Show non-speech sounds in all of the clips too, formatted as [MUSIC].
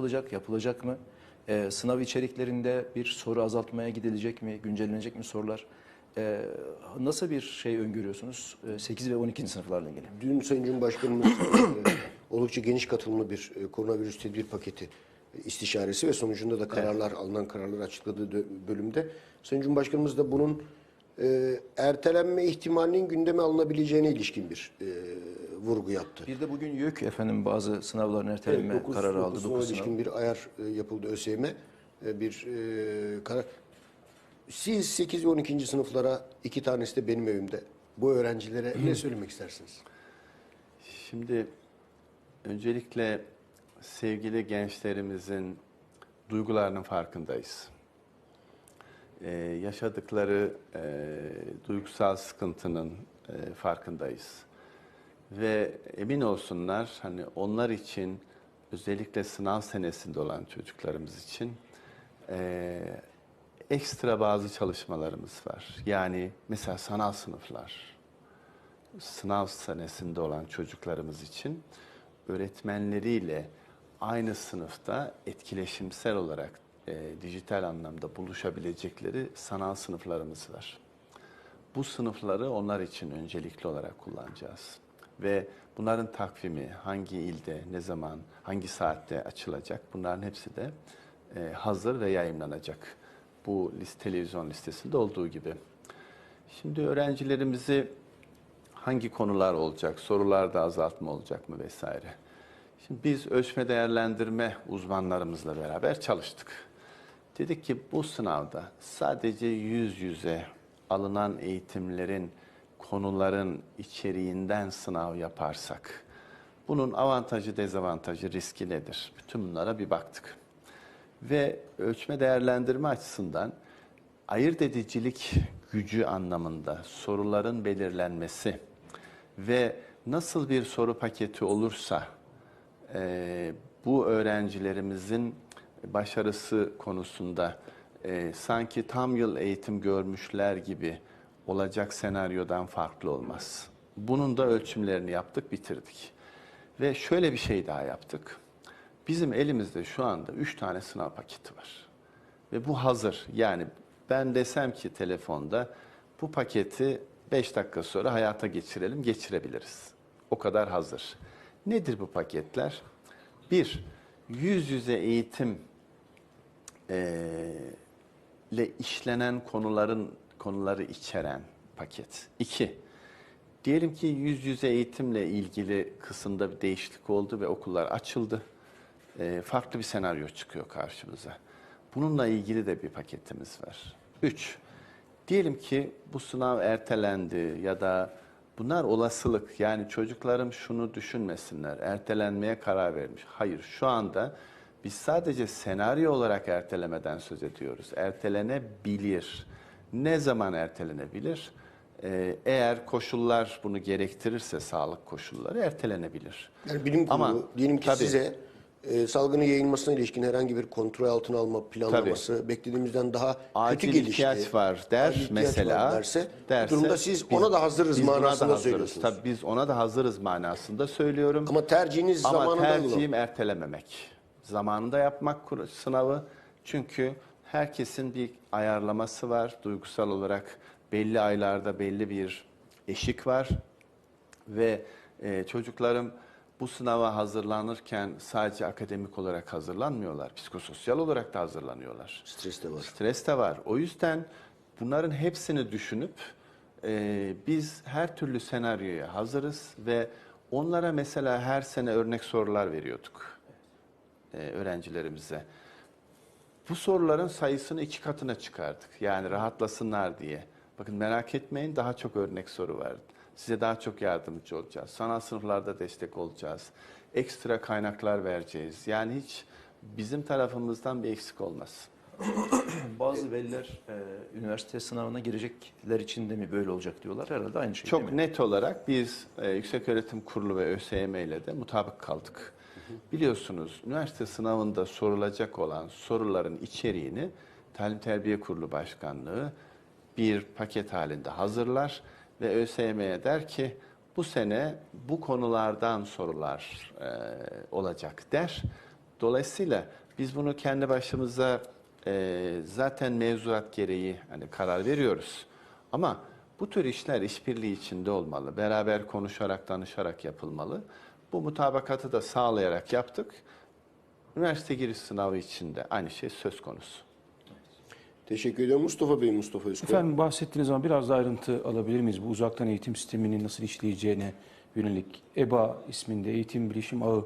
yapılacak, yapılacak mı? Ee, sınav içeriklerinde bir soru azaltmaya gidilecek mi, güncellenecek mi sorular? Ee, nasıl bir şey öngörüyorsunuz e, 8 ve 12. sınıflarla ilgili? Dün Sayın Cumhurbaşkanımız e, oldukça geniş katılımlı bir e, koronavirüs tedbir paketi e, istişaresi ve sonucunda da kararlar, alınan kararları açıkladığı bölümde Sayın Cumhurbaşkanımız da bunun e, ertelenme ihtimalinin gündeme alınabileceğine ilişkin bir e, vurgu yaptı. Bir de bugün YÖK efendim bazı sınavların ertelenme Evet, dokuz- kararı aldı. dokuz 9 sınava sınav. ilişkin bir ayar e, yapıldı ÖSYM. E, bir e, karar. Siz 8 ve 12. sınıflara iki tanesi de benim evimde. Bu öğrencilere ne [CLEARS THROAT] söylemek istersiniz? Şimdi öncelikle sevgili gençlerimizin duygularının farkındayız. Ee, yaşadıkları e, duygusal sıkıntının e, farkındayız. Ve emin olsunlar hani onlar için özellikle sınav senesinde olan çocuklarımız için e, ekstra bazı çalışmalarımız var. Yani mesela sanal sınıflar, sınav senesinde olan çocuklarımız için öğretmenleriyle aynı sınıfta etkileşimsel olarak e, dijital anlamda buluşabilecekleri sanal sınıflarımız var. Bu sınıfları onlar için öncelikli olarak kullanacağız. Ve bunların takvimi hangi ilde, ne zaman, hangi saatte açılacak bunların hepsi de e, hazır ve yayınlanacak. Bu list, televizyon listesinde olduğu gibi. Şimdi öğrencilerimizi hangi konular olacak, sorularda azaltma olacak mı vesaire. Şimdi biz ölçme değerlendirme uzmanlarımızla beraber çalıştık. Dedik ki bu sınavda sadece yüz yüze alınan eğitimlerin, konuların içeriğinden sınav yaparsak bunun avantajı, dezavantajı, riski nedir? Bütün bunlara bir baktık. Ve ölçme değerlendirme açısından ayırt edicilik gücü anlamında soruların belirlenmesi ve nasıl bir soru paketi olursa e, bu öğrencilerimizin başarısı konusunda e, sanki tam yıl eğitim görmüşler gibi olacak senaryodan farklı olmaz. Bunun da ölçümlerini yaptık, bitirdik. Ve şöyle bir şey daha yaptık. Bizim elimizde şu anda 3 tane sınav paketi var. Ve bu hazır. Yani ben desem ki telefonda bu paketi 5 dakika sonra hayata geçirelim, geçirebiliriz. O kadar hazır. Nedir bu paketler? Bir, yüz yüze eğitim eee, ile işlenen konuların konuları içeren paket. İki, diyelim ki yüz yüze eğitimle ilgili kısımda bir değişiklik oldu ve okullar açıldı. Eee, farklı bir senaryo çıkıyor karşımıza. Bununla ilgili de bir paketimiz var. Üç, diyelim ki bu sınav ertelendi ya da bunlar olasılık. Yani çocuklarım şunu düşünmesinler, ertelenmeye karar vermiş. Hayır, şu anda biz sadece senaryo olarak ertelemeden söz ediyoruz. Ertelenebilir. Ne zaman ertelenebilir? Ee, eğer koşullar bunu gerektirirse, sağlık koşulları ertelenebilir. Yani bilim kurulu Ama diyelim ki tabii. size e, salgının yayılmasına ilişkin herhangi bir kontrol altına alma planlaması beklediğimizden daha kötü acil gelişti. ihtiyaç var der acil mesela. var derse, derse, durumda siz biz- ona da hazırız biz da manasında hazırız. söylüyorsunuz. Tabii biz ona da hazırız manasında söylüyorum. Ama tercihiniz Ama zamanında tercihim ertelememek. Zamanında yapmak sınavı. Çünkü herkesin bir ayarlaması var. Duygusal olarak belli aylarda belli bir eşik var. Ve e, çocuklarım bu sınava hazırlanırken sadece akademik olarak hazırlanmıyorlar. Psikososyal olarak da hazırlanıyorlar. Stres de var. Stres de var. O yüzden bunların hepsini düşünüp e, biz her türlü senaryoya hazırız ve onlara mesela her sene örnek sorular veriyorduk e, öğrencilerimize. Bu soruların sayısını iki katına çıkardık. Yani rahatlasınlar diye. Bakın merak etmeyin daha çok örnek soru var. Size daha çok yardımcı olacağız. Sanal sınıflarda destek olacağız. Ekstra kaynaklar vereceğiz. Yani hiç bizim tarafımızdan bir eksik olmaz. [CLEARS THROAT] Bazı veliler e, üniversite sınavına girecekler için de mi böyle olacak diyorlar. Herhalde aynı şey Çok net olarak biz e, Yükseköğretim Kurulu ve ÖSYM ile de mutabık kaldık. Biliyorsunuz üniversite sınavında sorulacak olan soruların içeriğini Talim Terbiye Kurulu Başkanlığı bir paket halinde hazırlar ve ÖSYM'ye der ki bu sene bu konulardan sorular e, olacak der. Dolayısıyla biz bunu kendi başımıza e, zaten mevzuat gereği hani karar veriyoruz. Ama bu tür işler işbirliği içinde olmalı. Beraber konuşarak, danışarak yapılmalı. Bu mutabakatı da sağlayarak yaptık. Üniversite giriş sınavı içinde aynı şey söz konusu. Teşekkür ediyorum. Mustafa Bey, Mustafa Özkoy. Efendim bahsettiğiniz zaman biraz da ayrıntı alabilir miyiz? Bu uzaktan eğitim sisteminin nasıl işleyeceğine yönelik EBA isminde eğitim bilişim ağı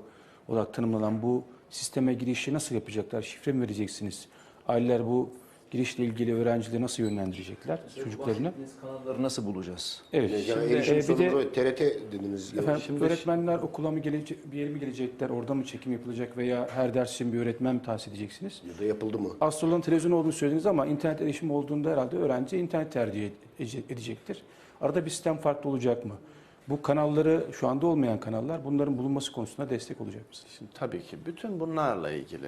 olarak tanımlanan bu sisteme girişi nasıl yapacaklar? Şifre mi vereceksiniz? Aileler bu girişle ilgili öğrencileri nasıl yönlendirecekler çocuklarını? Kanalları nasıl bulacağız? Evet. Yani Şimdi, erişim e, bir de sorunu TRT dediniz. efendim, Şimdi- öğretmenler okula mı gelecek, bir yere mi gelecekler, orada mı çekim yapılacak veya her ders için bir öğretmen mi tahsis edeceksiniz? Ya da yapıldı mı? Astroların televizyon olduğunu söylediniz ama internet erişimi olduğunda herhalde öğrenci internet tercih ede- edecektir. Arada bir sistem farklı olacak mı? Bu kanalları şu anda olmayan kanallar bunların bulunması konusunda destek olacak mısınız? Şimdi tabii ki bütün bunlarla ilgili